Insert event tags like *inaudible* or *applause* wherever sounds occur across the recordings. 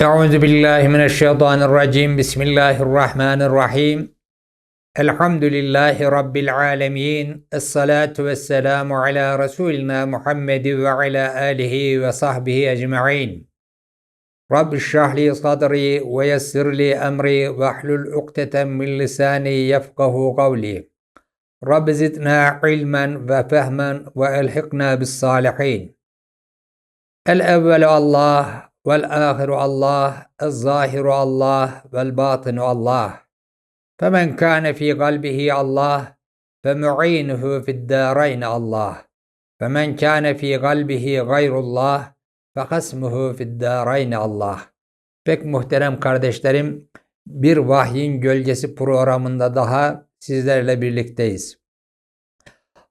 أعوذ بالله من الشيطان الرجيم. بسم الله الرحمن الرحيم. الحمد لله رب العالمين. الصلاة والسلام على رسولنا محمد وعلى آله وصحبه أجمعين. رب اشرح لي صدري ويسر لي أمري واحلل عقدة من لساني يفقه قولي. رب زدنا علما وفهما وألحقنا بالصالحين. الأول الله Vel ahiru Allah, ez zahiru Allah, vel batinu Allah. Femen kâne fî kalbihi Allah, fe mu'inuhu fi'd-dârayn Allah. Femen kâne fî kalbihi gayrullah, fe hasmuhu fi'd-dârayn Allah. Pek muhterem kardeşlerim, bir vahyin gölgesi programında daha sizlerle birlikteyiz.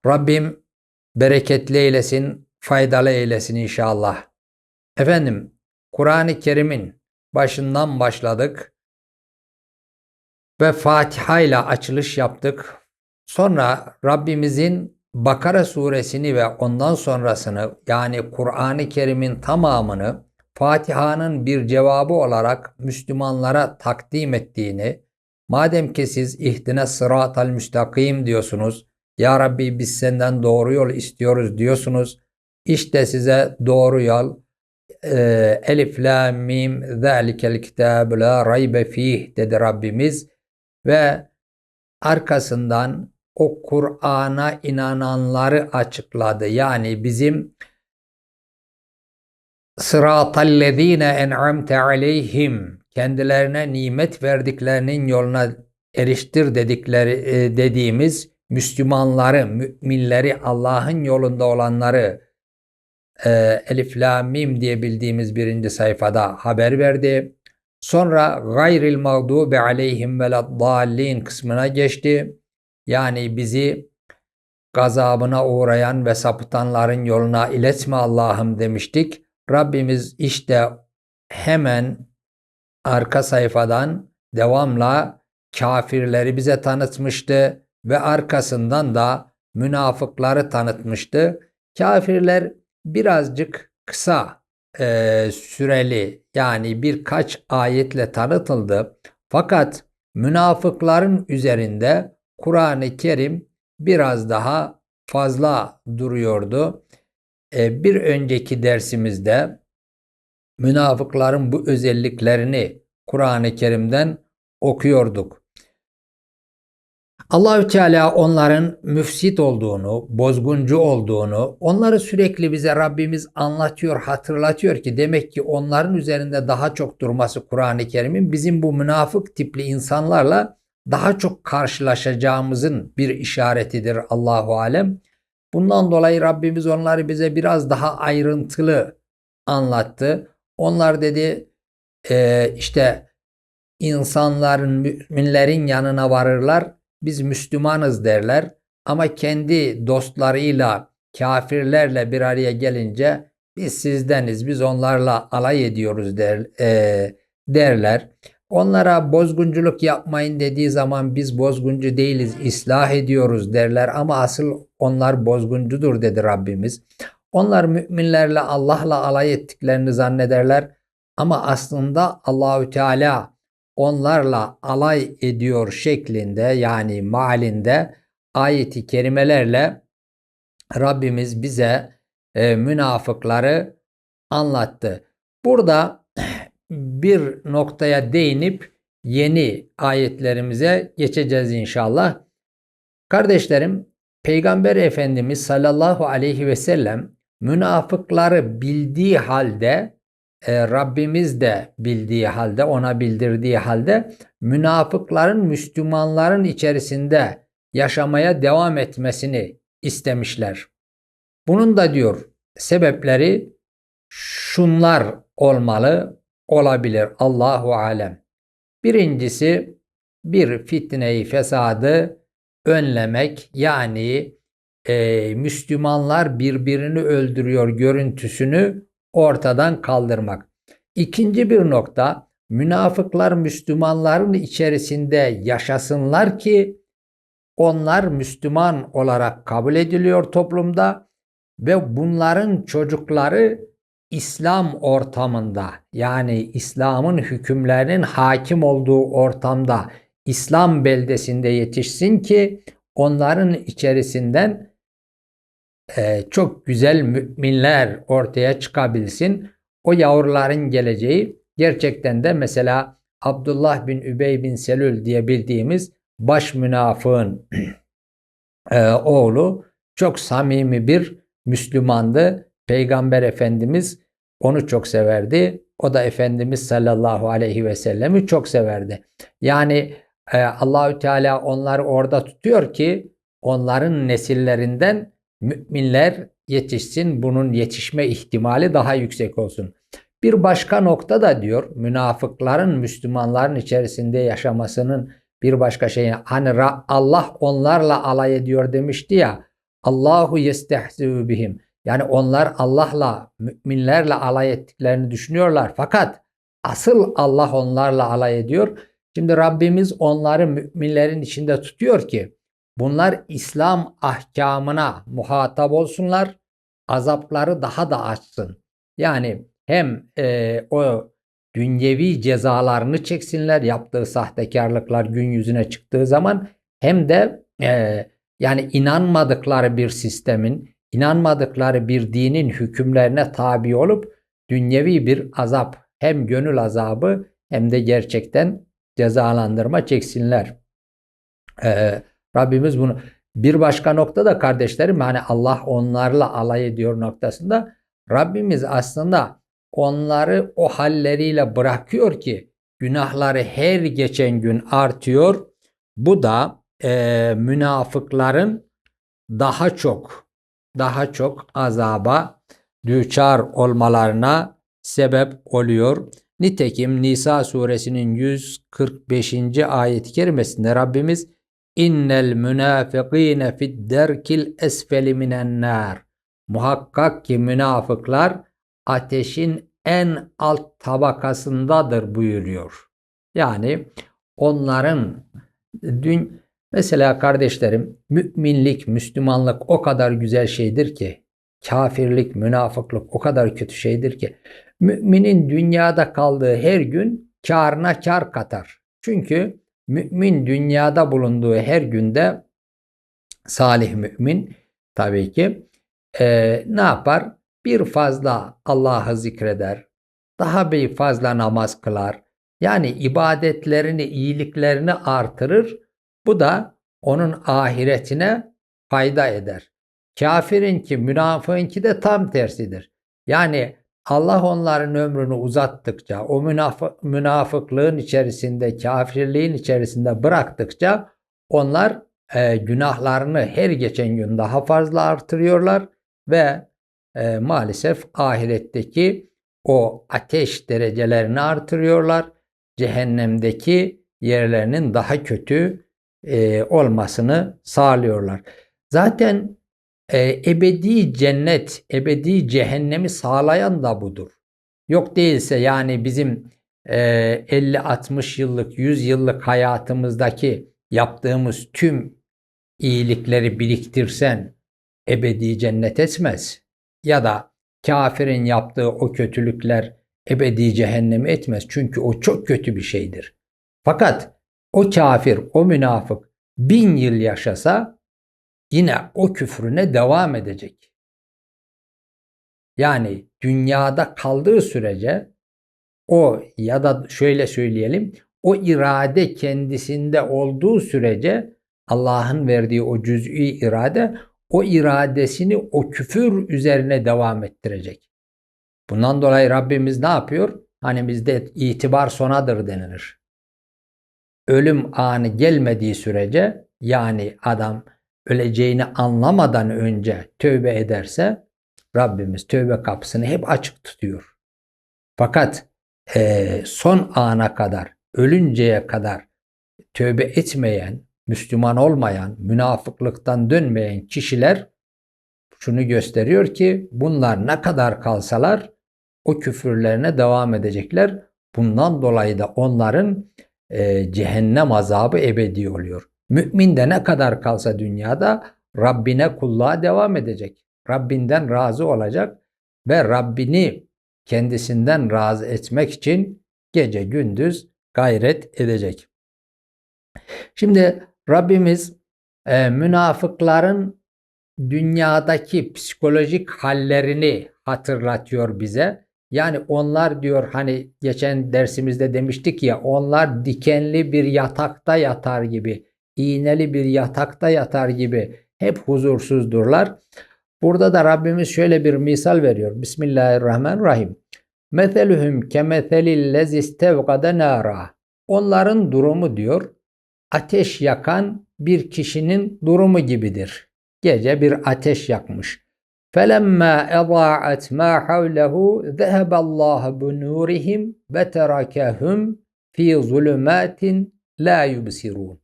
Rabbim bereketli eylesin, faydalı eylesin inşallah. Efendim, Kur'an-ı Kerim'in başından başladık ve Fatiha ile açılış yaptık. Sonra Rabbimizin Bakara suresini ve ondan sonrasını yani Kur'an-ı Kerim'in tamamını Fatiha'nın bir cevabı olarak Müslümanlara takdim ettiğini, madem ki siz ihtine sıratal müstakim diyorsunuz, Ya Rabbi biz senden doğru yol istiyoruz diyorsunuz, işte size doğru yol, Elif, La, Mim, Zalikel kitabu la raybe fih dedi Rabbimiz ve arkasından o Kur'an'a inananları açıkladı. Yani bizim sıratallezine en'amte aleyhim kendilerine nimet verdiklerinin yoluna eriştir dedikleri e, dediğimiz Müslümanları, müminleri, Allah'ın yolunda olanları e, Elif La Mim diye bildiğimiz birinci sayfada haber verdi. Sonra gayril mağdubi aleyhim veleddallin kısmına geçti. Yani bizi gazabına uğrayan ve sapıtanların yoluna iletme Allah'ım demiştik. Rabbimiz işte hemen arka sayfadan devamla kafirleri bize tanıtmıştı ve arkasından da münafıkları tanıtmıştı. Kafirler birazcık kısa e, süreli yani birkaç ayetle tanıtıldı. Fakat münafıkların üzerinde Kur'an-ı Kerim biraz daha fazla duruyordu. E, bir önceki dersimizde münafıkların bu özelliklerini Kur'an-ı Kerim'den okuyorduk. Allahü Teala onların müfsit olduğunu, bozguncu olduğunu, onları sürekli bize Rabbimiz anlatıyor, hatırlatıyor ki demek ki onların üzerinde daha çok durması Kur'an-ı Kerim'in bizim bu münafık tipli insanlarla daha çok karşılaşacağımızın bir işaretidir Allahu alem. Bundan dolayı Rabbimiz onları bize biraz daha ayrıntılı anlattı. Onlar dedi e, işte insanların, müminlerin yanına varırlar. Biz Müslümanız derler. Ama kendi dostlarıyla, kafirlerle bir araya gelince biz sizdeniz, biz onlarla alay ediyoruz der, e, derler. Onlara bozgunculuk yapmayın dediği zaman biz bozguncu değiliz, ıslah ediyoruz derler ama asıl onlar bozguncudur dedi Rabbimiz. Onlar müminlerle Allah'la alay ettiklerini zannederler ama aslında Allahü Teala onlarla alay ediyor şeklinde yani malinde ayeti kerimelerle Rabbimiz bize e, münafıkları anlattı. Burada *clears throat* bir noktaya değinip yeni ayetlerimize geçeceğiz inşallah. Kardeşlerim, Peygamber Efendimiz sallallahu aleyhi ve sellem münafıkları bildiği halde e, Rabbimiz de bildiği halde ona bildirdiği halde münafıkların Müslümanların içerisinde yaşamaya devam etmesini istemişler. Bunun da diyor sebepleri şunlar olmalı olabilir Allahu alem. Birincisi bir fitneyi fesadı önlemek yani e, Müslümanlar birbirini öldürüyor görüntüsünü ortadan kaldırmak. İkinci bir nokta münafıklar Müslümanların içerisinde yaşasınlar ki onlar Müslüman olarak kabul ediliyor toplumda ve bunların çocukları İslam ortamında yani İslam'ın hükümlerinin hakim olduğu ortamda İslam beldesinde yetişsin ki onların içerisinden e, çok güzel müminler ortaya çıkabilsin. O yavruların geleceği gerçekten de mesela Abdullah bin Übey bin Selül diye bildiğimiz baş münafığın *clears throat* e, oğlu çok samimi bir Müslümandı. Peygamber Efendimiz onu çok severdi. O da Efendimiz sallallahu aleyhi ve sellemi çok severdi. Yani e, Allahü Teala onları orada tutuyor ki onların nesillerinden müminler yetişsin. Bunun yetişme ihtimali daha yüksek olsun. Bir başka nokta da diyor münafıkların Müslümanların içerisinde yaşamasının bir başka şeyi hani Allah onlarla alay ediyor demişti ya Allahu yestehzi'u bihim. Yani onlar Allah'la müminlerle alay ettiklerini düşünüyorlar. Fakat asıl Allah onlarla alay ediyor. Şimdi Rabbimiz onları müminlerin içinde tutuyor ki bunlar İslam ahkamına muhatap olsunlar. Azapları daha da açsın. Yani hem e, o dünyevi cezalarını çeksinler yaptığı sahtekarlıklar gün yüzüne çıktığı zaman hem de e, yani inanmadıkları bir sistemin, inanmadıkları bir dinin hükümlerine tabi olup dünyevi bir azap hem gönül azabı hem de gerçekten cezalandırma çeksinler. Ee, Rabbimiz bunu bir başka nokta da kardeşlerim hani Allah onlarla alay ediyor noktasında Rabbimiz aslında onları o halleriyle bırakıyor ki günahları her geçen gün artıyor. Bu da e, münafıkların daha çok daha çok azaba düçar olmalarına sebep oluyor. Nitekim Nisa suresinin 145. ayet-i kerimesinde Rabbimiz innel münafikine fid derkil esfeli minen nar. Muhakkak ki münafıklar ateşin en alt tabakasındadır buyuruyor. Yani onların dün mesela kardeşlerim müminlik, Müslümanlık o kadar güzel şeydir ki kafirlik, münafıklık o kadar kötü şeydir ki müminin dünyada kaldığı her gün karına kar katar. Çünkü mümin dünyada bulunduğu her günde salih mümin tabii ki e, ne yapar? bir fazla Allah'ı zikreder, daha bir fazla namaz kılar. Yani ibadetlerini, iyiliklerini artırır. Bu da onun ahiretine fayda eder. Kafirinki, münafığınki de tam tersidir. Yani Allah onların ömrünü uzattıkça, o münafık, münafıklığın içerisinde, kafirliğin içerisinde bıraktıkça onlar e, günahlarını her geçen gün daha fazla artırıyorlar ve e, maalesef ahiretteki o ateş derecelerini artırıyorlar. Cehennemdeki yerlerinin daha kötü e, olmasını sağlıyorlar. Zaten e, ebedi cennet, ebedi cehennemi sağlayan da budur. Yok değilse yani bizim e, 50-60 yıllık, 100 yıllık hayatımızdaki yaptığımız tüm iyilikleri biriktirsen ebedi cennet etmez ya da kafirin yaptığı o kötülükler ebedi cehennemi etmez. Çünkü o çok kötü bir şeydir. Fakat o kafir, o münafık bin yıl yaşasa yine o küfrüne devam edecek. Yani dünyada kaldığı sürece o ya da şöyle söyleyelim o irade kendisinde olduğu sürece Allah'ın verdiği o cüz'i irade o iradesini o küfür üzerine devam ettirecek. Bundan dolayı Rabbimiz ne yapıyor? Hani bizde itibar sonadır denilir. Ölüm anı gelmediği sürece yani adam öleceğini anlamadan önce tövbe ederse Rabbimiz tövbe kapısını hep açık tutuyor. Fakat e, son ana kadar, ölünceye kadar tövbe etmeyen, Müslüman olmayan, münafıklıktan dönmeyen kişiler şunu gösteriyor ki bunlar ne kadar kalsalar o küfürlerine devam edecekler. Bundan dolayı da onların e, cehennem azabı ebedi oluyor. Mümin de ne kadar kalsa dünyada Rabbine kulluğa devam edecek. Rabbinden razı olacak ve Rabbini kendisinden razı etmek için gece gündüz gayret edecek. Şimdi Rabbimiz e, münafıkların dünyadaki psikolojik hallerini hatırlatıyor bize. Yani onlar diyor hani geçen dersimizde demiştik ya onlar dikenli bir yatakta yatar gibi, iğneli bir yatakta yatar gibi hep huzursuzdurlar. Burada da Rabbimiz şöyle bir misal veriyor. Bismillahirrahmanirrahim. Meselühüm kemeselillezi istevgade nara. Onların durumu diyor ateş yakan bir kişinin durumu gibidir. Gece bir ateş yakmış. فَلَمَّا اَضَاعَتْ مَا حَوْلَهُ ذَهَبَ اللّٰهُ بِنُورِهِمْ وَتَرَكَهُمْ ف۪ي ظُلُمَاتٍ لَا يُبْصِرُونَ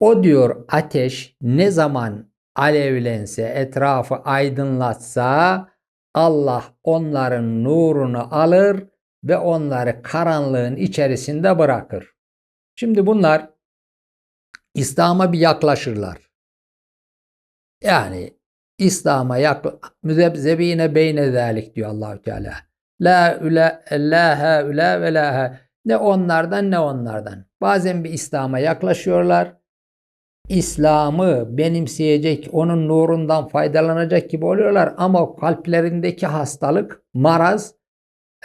o diyor ateş ne zaman alevlense, etrafı aydınlatsa Allah onların nurunu alır ve onları karanlığın içerisinde bırakır. Şimdi bunlar İslam'a bir yaklaşırlar. Yani İslam'a yak müzebzebine beyne zalik diyor Allahü Teala. La üle la ha üle ve la ha. Ne onlardan ne onlardan. Bazen bir İslam'a yaklaşıyorlar. İslam'ı benimseyecek, onun nurundan faydalanacak gibi oluyorlar ama kalplerindeki hastalık, maraz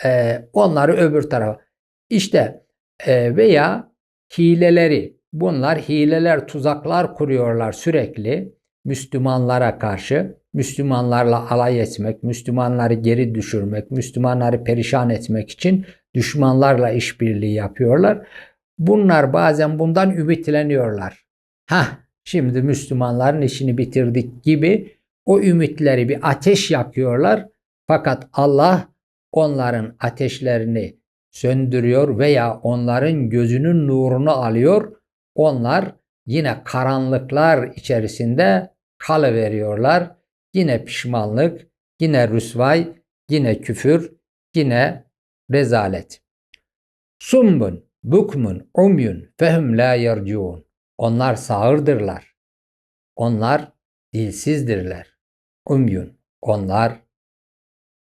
e, onları öbür tarafa. İşte e, veya hileleri, bunlar hileler, tuzaklar kuruyorlar sürekli Müslümanlara karşı, Müslümanlarla alay etmek, Müslümanları geri düşürmek, Müslümanları perişan etmek için düşmanlarla işbirliği yapıyorlar. Bunlar bazen bundan ümitleniyorlar. Ha, şimdi Müslümanların işini bitirdik gibi o ümitleri bir ateş yakıyorlar. Fakat Allah onların ateşlerini söndürüyor veya onların gözünün nurunu alıyor. Onlar yine karanlıklar içerisinde kalıveriyorlar. Yine pişmanlık, yine rüsvay, yine küfür, yine rezalet. Sumbun, bukmun, umyun, fehum la yerciun. Onlar sağırdırlar. Onlar dilsizdirler. Umyun, onlar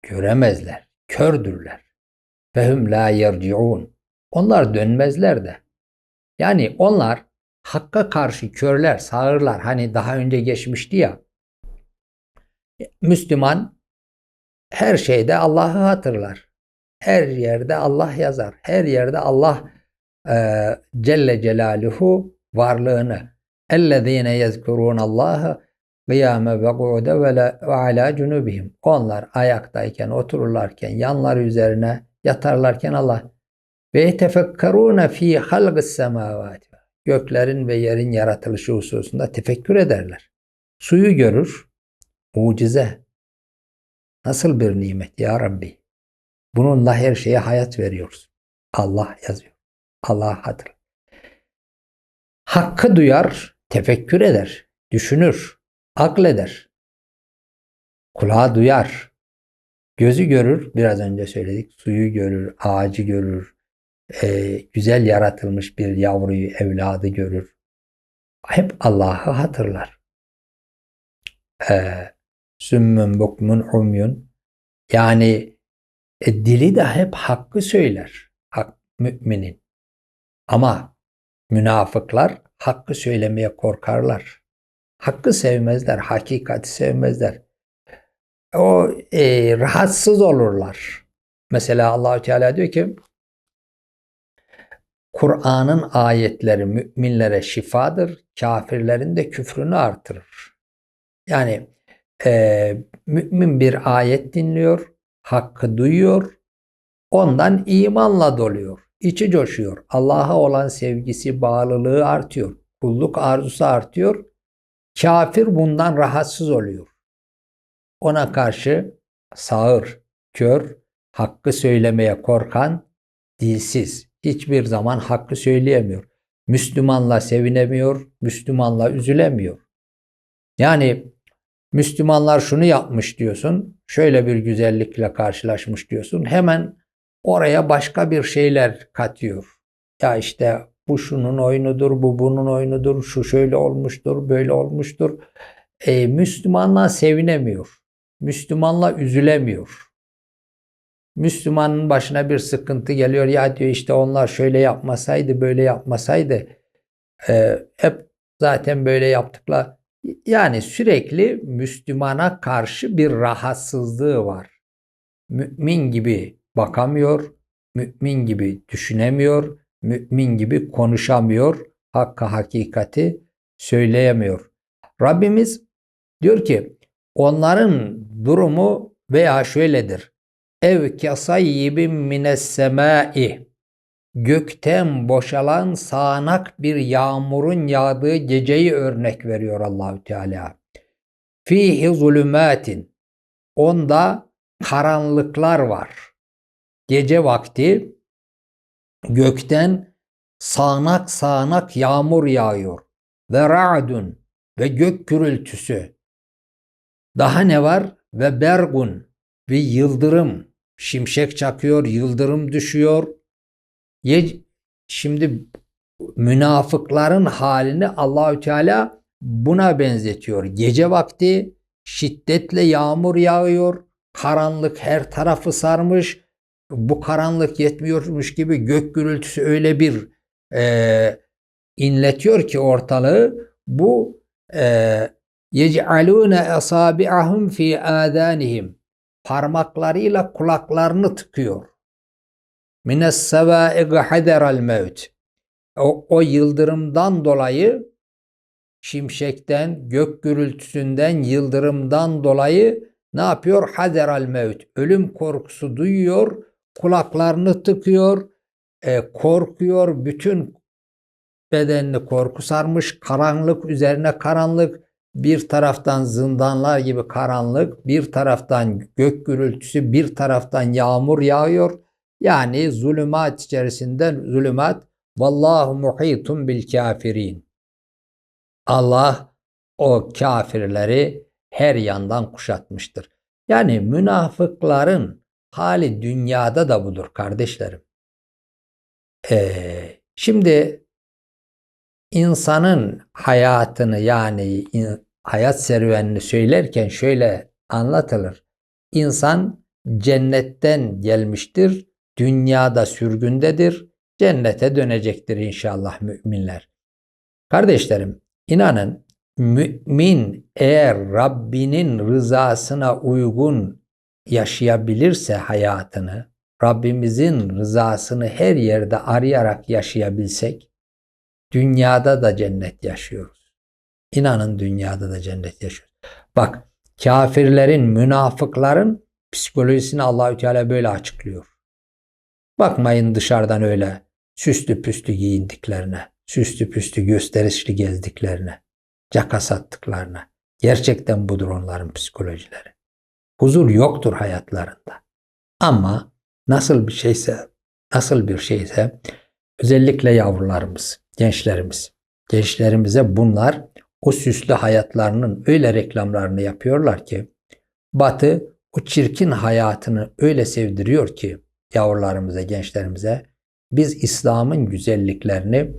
göremezler, kördürler. Fehum la yerciun. Onlar dönmezler de. Yani onlar Hakka karşı körler, sağırlar hani daha önce geçmişti ya. Müslüman her şeyde Allah'ı hatırlar. Her yerde Allah yazar. Her yerde Allah e, Celle Celaluhu varlığını. اَلَّذ۪ينَ يَذْكُرُونَ اللّٰهَ قِيَامَ وَقُعُدَ وَعَلَى جُنُوبِهِمْ Onlar ayaktayken, otururlarken, yanları üzerine yatarlarken Allah ve tefekkerûne fî halgıs semâvâti göklerin ve yerin yaratılışı hususunda tefekkür ederler. Suyu görür, mucize. Nasıl bir nimet ya Rabbi. Bununla her şeye hayat veriyoruz. Allah yazıyor. Allah hatır. Hakkı duyar, tefekkür eder, düşünür, akleder. Kulağı duyar, gözü görür, biraz önce söyledik, suyu görür, ağacı görür, e, güzel yaratılmış bir yavruyu, evladı görür. Hep Allah'ı hatırlar. E, Sümmün, bukmun, umyun. Yani e, dili de hep hakkı söyler. Hak müminin. Ama münafıklar hakkı söylemeye korkarlar. Hakkı sevmezler, hakikati sevmezler. O e, rahatsız olurlar. Mesela Allahü Teala diyor ki Kur'an'ın ayetleri müminlere şifadır, kafirlerin de küfrünü artırır. Yani e, mümin bir ayet dinliyor, hakkı duyuyor, ondan imanla doluyor, içi coşuyor. Allah'a olan sevgisi, bağlılığı artıyor, kulluk arzusu artıyor. Kafir bundan rahatsız oluyor. Ona karşı sağır, kör, hakkı söylemeye korkan, dilsiz, hiçbir zaman hakkı söyleyemiyor. Müslümanla sevinemiyor, Müslümanla üzülemiyor. Yani Müslümanlar şunu yapmış diyorsun, şöyle bir güzellikle karşılaşmış diyorsun. Hemen oraya başka bir şeyler katıyor. Ya işte bu şunun oyunudur, bu bunun oyunudur, şu şöyle olmuştur, böyle olmuştur. E, Müslümanla sevinemiyor. Müslümanla üzülemiyor. Müslümanın başına bir sıkıntı geliyor. Ya diyor işte onlar şöyle yapmasaydı, böyle yapmasaydı e, hep zaten böyle yaptıklar. Yani sürekli Müslümana karşı bir rahatsızlığı var. Mümin gibi bakamıyor, mümin gibi düşünemiyor, mümin gibi konuşamıyor, hakka hakikati söyleyemiyor. Rabbimiz diyor ki onların durumu veya şöyledir. Ev kasayyibin mines semai gökten boşalan sağanak bir yağmurun yağdığı geceyi örnek veriyor Allahü Teala. Fihi zulümatin onda karanlıklar var. Gece vakti gökten sağanak sağanak yağmur yağıyor. Ve ra'dun ve gök gürültüsü. Daha ne var? Ve bergun bir yıldırım. Şimşek çakıyor, yıldırım düşüyor. Ye, şimdi münafıkların halini Allahü Teala buna benzetiyor. Gece vakti şiddetle yağmur yağıyor. Karanlık her tarafı sarmış. Bu karanlık yetmiyormuş gibi gök gürültüsü öyle bir e, inletiyor ki ortalığı. Bu e, yec'alûne asâbi'ahum fî âdânihim parmaklarıyla kulaklarını tıkıyor. Mines sevâig haderal mevt. O, o yıldırımdan dolayı şimşekten, gök gürültüsünden, yıldırımdan dolayı ne yapıyor? Haderal mevt. Ölüm korkusu duyuyor, kulaklarını tıkıyor, e, korkuyor, bütün bedenini korku sarmış, karanlık üzerine karanlık, bir taraftan zindanlar gibi karanlık, bir taraftan gök gürültüsü, bir taraftan yağmur yağıyor. Yani zulümat içerisinde zulümat vallahu muhitun bil kafirin. Allah o kafirleri her yandan kuşatmıştır. Yani münafıkların hali dünyada da budur kardeşlerim. Ee, şimdi insanın hayatını yani hayat serüvenini söylerken şöyle anlatılır. İnsan cennetten gelmiştir, dünyada sürgündedir, cennete dönecektir inşallah müminler. Kardeşlerim, inanın mümin eğer Rabbinin rızasına uygun yaşayabilirse hayatını, Rabbimizin rızasını her yerde arayarak yaşayabilsek, dünyada da cennet yaşıyoruz. İnanın dünyada da cennet yaşıyoruz. Bak kafirlerin, münafıkların psikolojisini Allahü Teala böyle açıklıyor. Bakmayın dışarıdan öyle süslü püslü giyindiklerine, süslü püslü gösterişli gezdiklerine, caka sattıklarına. Gerçekten budur onların psikolojileri. Huzur yoktur hayatlarında. Ama nasıl bir şeyse, nasıl bir şeyse özellikle yavrularımız, gençlerimiz, gençlerimize bunlar o süslü hayatlarının öyle reklamlarını yapıyorlar ki Batı o çirkin hayatını öyle sevdiriyor ki yavrularımıza, gençlerimize biz İslam'ın güzelliklerini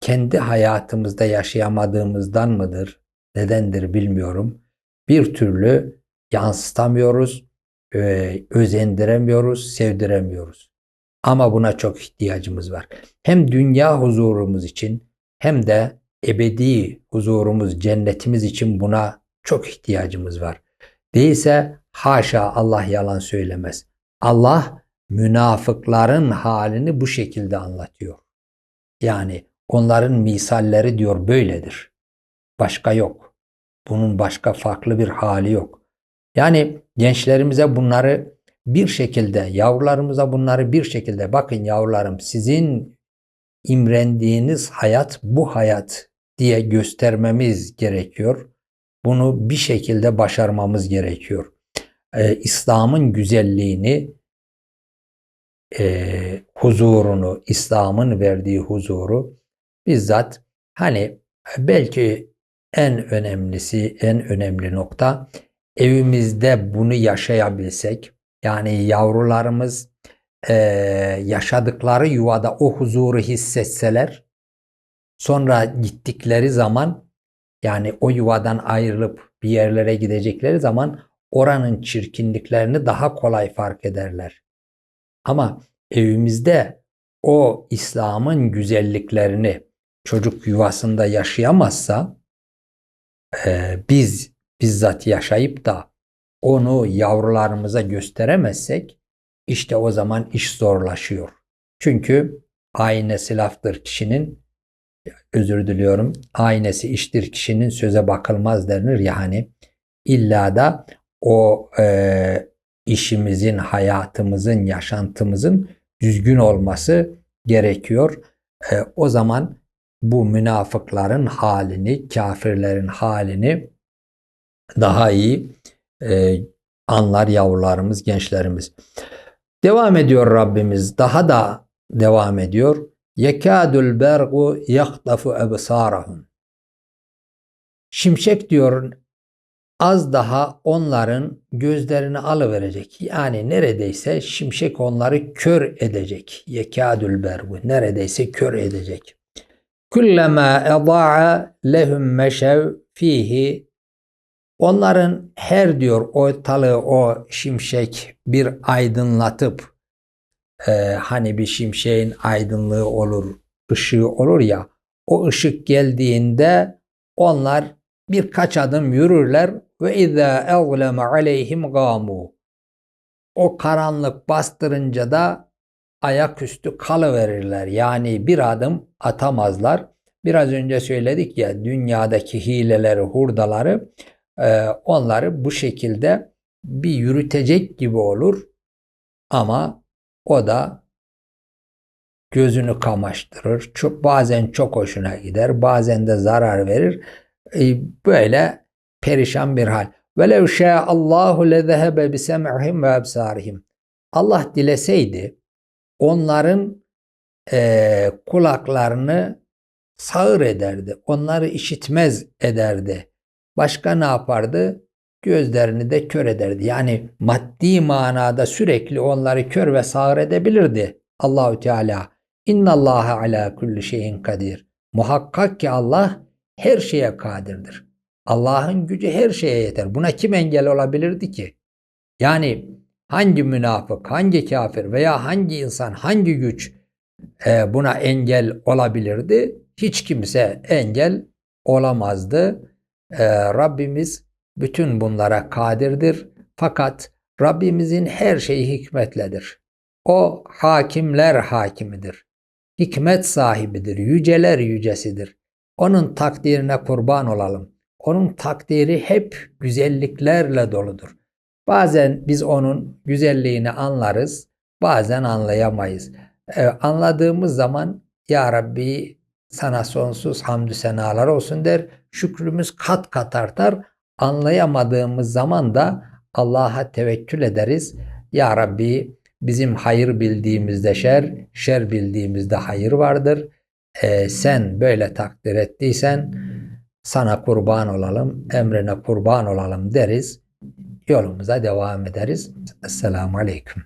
kendi hayatımızda yaşayamadığımızdan mıdır, nedendir bilmiyorum. Bir türlü yansıtamıyoruz, özendiremiyoruz, sevdiremiyoruz. Ama buna çok ihtiyacımız var. Hem dünya huzurumuz için hem de ebedi huzurumuz, cennetimiz için buna çok ihtiyacımız var. Değilse haşa Allah yalan söylemez. Allah münafıkların halini bu şekilde anlatıyor. Yani onların misalleri diyor böyledir. Başka yok. Bunun başka farklı bir hali yok. Yani gençlerimize bunları bir şekilde, yavrularımıza bunları bir şekilde bakın yavrularım sizin imrendiğiniz hayat bu hayat diye göstermemiz gerekiyor. Bunu bir şekilde başarmamız gerekiyor. Ee, İslam'ın güzelliğini, e, huzurunu, İslam'ın verdiği huzuru bizzat hani belki en önemlisi, en önemli nokta evimizde bunu yaşayabilsek, yani yavrularımız e, yaşadıkları yuvada o huzuru hissetseler, Sonra gittikleri zaman yani o yuvadan ayrılıp bir yerlere gidecekleri zaman oranın çirkinliklerini daha kolay fark ederler. Ama evimizde o İslam'ın güzelliklerini çocuk yuvasında yaşayamazsa e, biz bizzat yaşayıp da onu yavrularımıza gösteremezsek işte o zaman iş zorlaşıyor. Çünkü aynesi laftır kişinin özür diliyorum aynesi iştir kişinin söze bakılmaz denir ya hani illa da o e, işimizin, hayatımızın, yaşantımızın düzgün olması gerekiyor. E, o zaman bu münafıkların halini, kafirlerin halini daha iyi e, anlar yavrularımız, gençlerimiz. Devam ediyor Rabbimiz. Daha da devam ediyor. Yekadul bergu yahtafu ebsarahum. Şimşek diyor az daha onların gözlerini alıverecek. Yani neredeyse şimşek onları kör edecek. Yekadül bergu neredeyse kör edecek. Kullama eda'a lehum meşev fihi Onların her diyor ortalığı o şimşek bir aydınlatıp e, hani bir şimşeğin aydınlığı olur, ışığı olur ya o ışık geldiğinde onlar birkaç adım yürürler ve izâ evleme aleyhim gâmû. O karanlık bastırınca da ayaküstü kalıverirler. Yani bir adım atamazlar. Biraz önce söyledik ya dünyadaki hileleri, hurdaları onları bu şekilde bir yürütecek gibi olur. Ama o da gözünü kamaştırır. Çok, bazen çok hoşuna gider, bazen de zarar verir. E, böyle perişan bir hal. Velev Allahu lezehebe bi sem'ihim ve absarihim. Allah dileseydi onların e, kulaklarını sağır ederdi. Onları işitmez ederdi. Başka ne yapardı? Gözlerini de kör ederdi. Yani maddi manada sürekli onları kör ve sağır edebilirdi. Allahü Teala İnna Allah ala kulli şeyin kadir. Muhakkak ki Allah her şeye kadirdir. Allah'ın gücü her şeye yeter. Buna kim engel olabilirdi ki? Yani hangi münafık, hangi kafir veya hangi insan, hangi güç e, buna engel olabilirdi? Hiç kimse engel olamazdı. E, Rabbimiz bütün bunlara kadirdir. Fakat Rabbimizin her şeyi hikmetledir. O hakimler hakimidir. Hikmet sahibidir, yüceler yücesidir. Onun takdirine kurban olalım. Onun takdiri hep güzelliklerle doludur. Bazen biz onun güzelliğini anlarız, bazen anlayamayız. Ee, anladığımız zaman Ya Rabbi sana sonsuz hamdü senalar olsun der. Şükrümüz kat kat artar. Anlayamadığımız zaman da Allah'a tevekkül ederiz. Ya Rabbi bizim hayır bildiğimizde şer, şer bildiğimizde hayır vardır. Ee, sen böyle takdir ettiysen sana kurban olalım, emrine kurban olalım deriz. Yolumuza devam ederiz. Esselamu Aleyküm.